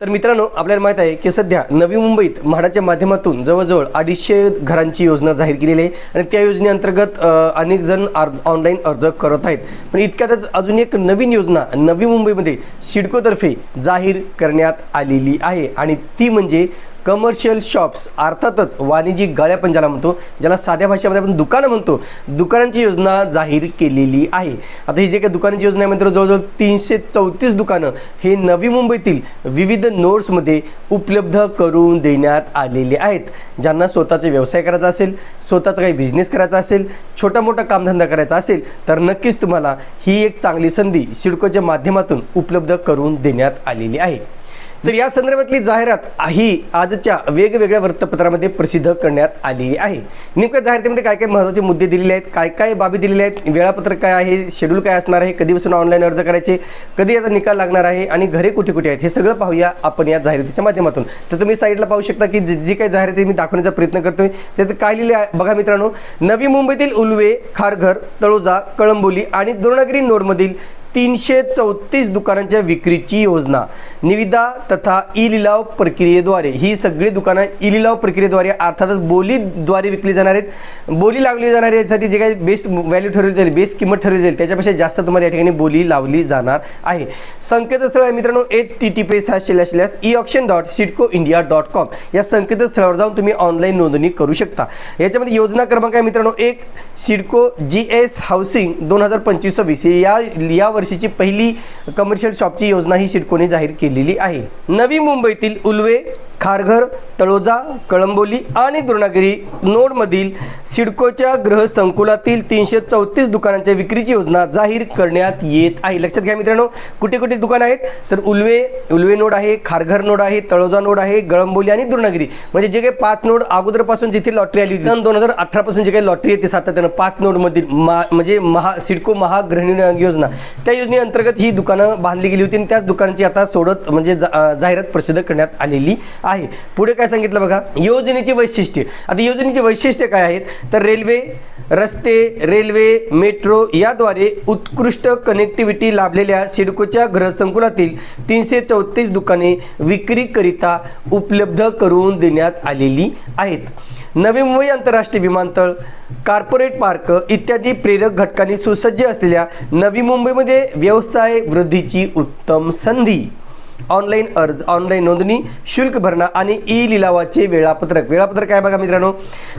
तर मित्रांनो आपल्याला माहीत आहे की सध्या नवी मुंबईत म्हाडाच्या माध्यमातून जवळजवळ अडीचशे घरांची योजना जाहीर केलेली आहे आणि त्या योजनेअंतर्गत अनेक जण ऑनलाईन अर्ज करत आहेत. पण इतक्यातच अजून एक नवीन योजना नवी मुंबईमध्ये सिडकोतर्फे जाहीर करण्यात आलेली आहे आणि ती म्हणजे कमर्शियल शॉप्स अर्थातच वाणिज्यिक गाळ्या पण ज्याला म्हणतो ज्याला साध्या भाषेमध्ये आपण दुकानं म्हणतो दुकानांची योजना जाहीर केलेली आहे. आता ही जे काही दुकानांची योजना आहे मित्रांनो जवळजवळ तीनशे चौतीस दुकानं हे नवी मुंबईतील विविध नोड्समध्ये उपलब्ध करून देण्यात आलेले आहेत. ज्यांना स्वतःचे व्यवसाय करायचा असेल स्वतःचा काही बिझनेस करायचा असेल छोटा मोठा कामधंदा करायचा असेल तर नक्कीच तुम्हाला ही एक चांगली संधी सिडकोच्या माध्यमातून उपलब्ध करून देण्यात आलेली आहे. तर या संदर्भातली जाहिरात ही आजच्या वेगवेगळ्या वृत्तपत्रामध्ये प्रसिद्ध करण्यात आली आहे. नेमक्या जाहिरातीमध्ये काय काय महत्त्वाचे मुद्दे दिलेले आहेत? काय काय बाबी दिलेल्या आहेत? वेळापत्रक काय आहे? शेड्यूल काय असणार आहे? कधीपासून ऑनलाईन अर्ज करायचे? कधी याचा निकाल लागणार आहे? आणि घरे कुठे कुठे आहेत? हे सगळं पाहूया आपण या जाहिरातीच्या माध्यमातून. तर तुम्ही साईडला पाहू शकता की जी काही जाहिराती मी दाखवण्याचा प्रयत्न करतोय त्यात काय लिहिले आहे? बघा मित्रांनो नवी मुंबईतील उल्वे खारघर तळोजा कळंबोली आणि द्रोणागिरी नोडमधील तीनशे चौतीस दुकानांच्या विक्रीची योजना. निविदा तथा ई लिलाव प्रक्रियेद्वारे ही सगळी दुकानं ई लिलाव प्रक्रियेद्वारे अर्थातच बोलीद्वारे विकली जाणार आहेत. बोली लावली जाणार यासाठी जे काही बेस्ट व्हॅल्यू ठरवली जाईल बेस किंमत ठरवली जाईल त्याच्यापेक्षा जास्त तुम्हाला या ठिकाणी बोली लावली जाणार आहे. संकेतस्थळ आहे मित्रांनो एच टी टी पी हा शिल्या शिल्यास E option dot CIDCO India dot com या संकेतस्थळावर जाऊन तुम्ही ऑनलाईन नोंदणी करू शकता. याच्यामध्ये योजना क्रमांक आहे मित्रांनो एक सिडको जी एस हाऊसिंग दोन हजार पंचवीस सव्वीस. या यावर वर्षीची पहिली कमर्शियल शॉपची योजना ही सिडकोने जाहीर केलेली आहे. नवी मुंबईतील उल्वे खारघर तळोजा कळंबोली आणि द्रोणागिरी नोडमधील सिडकोच्या ग्रह संकुलातील तीनशे चौतीस दुकानांच्या विक्रीची योजना जाहीर करण्यात येत आहे. लक्षात घ्या मित्रांनो कुठे कुठे दुकान आहेत? तर उल्वे उल्वे नोड आहे खारघर नोड आहे तळोजा नोड आहे गळंबोली आणि द्रोणागिरी. म्हणजे जे काही पाच नोड अगोदरपासून जिथे लॉटरी आली सन दोन हजार अठरापासून जे काही लॉटरी येते सातत्यानं पाच नोडमधील मा म्हणजे महा सिडको महागृहिणी योजना त्या योजनेअंतर्गत ही दुकानं बांधली गेली होती आणि त्याच दुकानांची आता सोडत म्हणजे जा- जाहिरात प्रसिद्ध करण्यात आलेली आहे. पुढे काय सांगितलं बघा? योजनेची वैशिष्ट्ये. आता योजनेची वैशिष्ट्ये काय आहेत? तर रेल्वे रस्ते रेल्वे मेट्रो याद्वारे उत्कृष्ट कनेक्टिव्हिटी लाभलेल्या सिडकोच्या ग्रहसंकुलातील तीनशे चौतीस दुकाने विक्रीकरिता उपलब्ध करून देण्यात आलेली आहेत. नवी मुंबई आंतरराष्ट्रीय विमानतळ कार्पोरेट पार्क इत्यादी प्रेरक घटकांनी सुसज्ज असलेल्या नवी मुंबईमध्ये व्यवसाय वृद्धीची उत्तम संधी. ऑनलाईन अर्ज ऑनलाईन नोंदणी शुल्क भरणा आणि ई लिलावाचे वेळापत्रक. वेळापत्रक काय बघा मित्रांनो?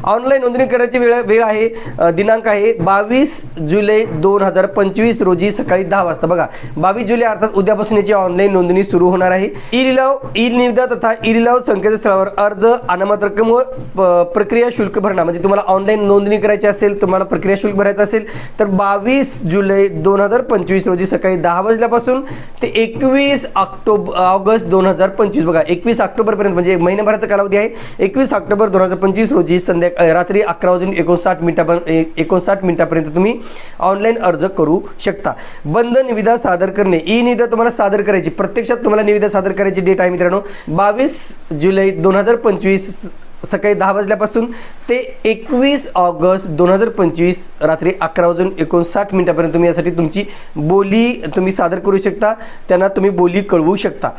ऑनलाईन नोंदणी करण्याची वेळ वेळ आहे दिनांक आहे बावीस जुलै दोन हजार पंचवीस रोजी सकाळी दहा वाजता. बघा बावीस जुलै अर्थात उद्यापासून याची ऑनलाईन नोंदणी सुरू होणार आहे. ई लिलाव ई निविदा तथा ई लिलाव संकेतस्थळावर अर्ज अनामत रक्कम व प- प्रक्रिया शुल्क भरणा. म्हणजे तुम्हाला ऑनलाईन नोंदणी करायची असेल तुम्हाला प्रक्रिया शुल्क भरायचं असेल तर बावीस जुलै दोन हजार पंचवीस रोजी सकाळी दहा वाजल्यापासून ते एकवीस ऑक्टोबर ऑगस्ट दोन हजार पंचवीस. बघा एकवीस ऑक्टोबरपर्यंत म्हणजे महिन्याभराचा कालावधी आहे. एकवीस ऑक्टोबर दोन हजार पंचवीस रोजी संध्या रात्री अकरा वाजून एकोणसाठ मिनिटापर्यंत एकोणसाठ मिनिटापर्यंत तुम्ही ऑनलाईन अर्ज करू शकता. बंद निविदा सादर करणे. ई निविदा तुम्हाला सादर करायची. प्रत्यक्षात तुम्हाला निविदा सादर करायची डेट आहे मित्रांनो. बावीस जुलै दोन हजार पंचवीस सकाळी दहा वाजल्यापासून ते एकवीस ऑगस्ट दोन हजार पंचवीस रात्री अकरा वाजून एकोणसाठ मिनिटापर्यंत तुम्ही यासाठी तुमची बोली तुम्ही सादर करू शकता. त्यांना तुम्ही बोली कळवू शकता.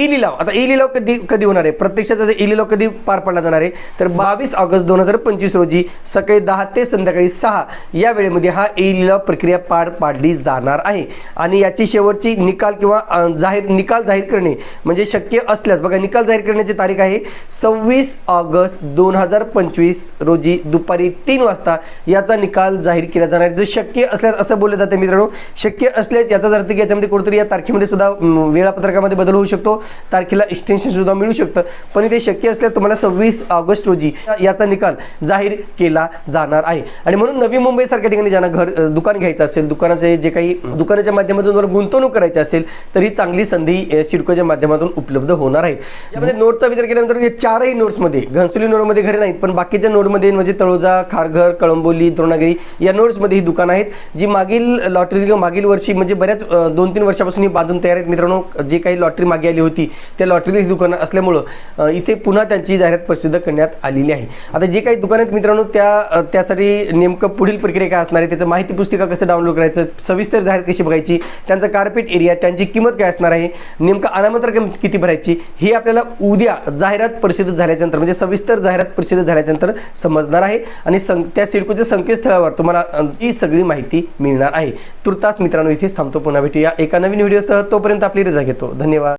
ई लिलाव. आता ई लिलाव कधी कधी होणार आहे? प्रत्यक्षाचा ई लिलाव कधी पार पाडला जाणार आहे तर बावीस ऑगस्ट दोन हजार पंचवीस रोजी सकाळी दहा ते संध्याकाळी सहा या वेळेमध्ये हा ई लिलाव प्रक्रिया पार पाडली जाणार आहे. आणि याची शेवटची निकाल किंवा जाहीर निकाल जाहीर करणे म्हणजे शक्य असल्यास बघा निकाल जाहीर करण्याची तारीख आहे सव्वीस ऑगस्ट दोन हजार पंचवीस रोजी दुपारी तीन वाजता याचा निकाल जाहीर केला जाणार आहे. जर शक्य असल्यास असं बोललं जातं मित्रांनो शक्य असल्यास याचा अर्थ की याच्यामध्ये कुठेतरी या तारखेमध्ये सुद्धा वेळापत्रकामध्ये बदल होऊ शकतो. तारखेला एक्सटेन्शन सुद्धा मिळू शकतं. पण ते शक्य असल्यास तुम्हाला सव्वीस ऑगस्ट रोजी याचा निकाल जाहीर केला जाणार आहे. आणि म्हणून नवी मुंबईसारख्या ठिकाणी ज्यांना घर दुकान घ्यायचं असेल दुकानाचे जे काही दुकानाच्या माध्यमातून तुम्हाला गुंतवणूक करायची असेल तर ही चांगली संधी सिडकोच्या माध्यमातून उपलब्ध होणार आहे. यामध्ये नोटचा विचार केल्यानंतर हे चारही नोट्समध्ये घनसोली नोडमध्ये घरे नाहीत पण बाकीच्या नोडमध्ये म्हणजे तळोजा खारघर कळंबोली द्रोणागिरी या नोट्समध्ये ही दुकानं आहेत जी मागील लॉटरी किंवा मागील वर्षी म्हणजे बऱ्याच दोन तीन वर्षापासून ही बांधून तयार आहेत. मित्रांनो जे काही लॉटरी मागे आली होती होती. त्या लॉटरीची दुकानं असल्यामुळं इथे पुन्हा त्यांची जाहिरात प्रसिद्ध करण्यात आलेली आहे. आता जे काही दुकान आहेत मित्रांनो त्या त्यासाठी नेमकं पुढील प्रक्रिया काय असणार आहे? त्याचं माहिती पुस्तिका कसं डाउनलोड करायचं? सविस्तर जाहिरात कशी बघायची? त्यांचं कार्पेट एरिया त्यांची किंमत काय असणार आहे? नेमकं अनामत रक्कम किती भरायची? हे आपल्याला उद्या जाहिरात प्रसिद्ध झाल्याच्यानंतर म्हणजे सविस्तर जाहिरात प्रसिद्ध झाल्याच्यानंतर समजणार आहे. आणि सं त्या सिडकोच्या संकेतस्थळावर तुम्हाला ही सगळी माहिती मिळणार आहे. तुर्तास मित्रांनो इथेच थांबतो. पुन्हा भेटूया एका नवीन व्हिडिओसह. तोपर्यंत आपली रजा घेतो. धन्यवाद.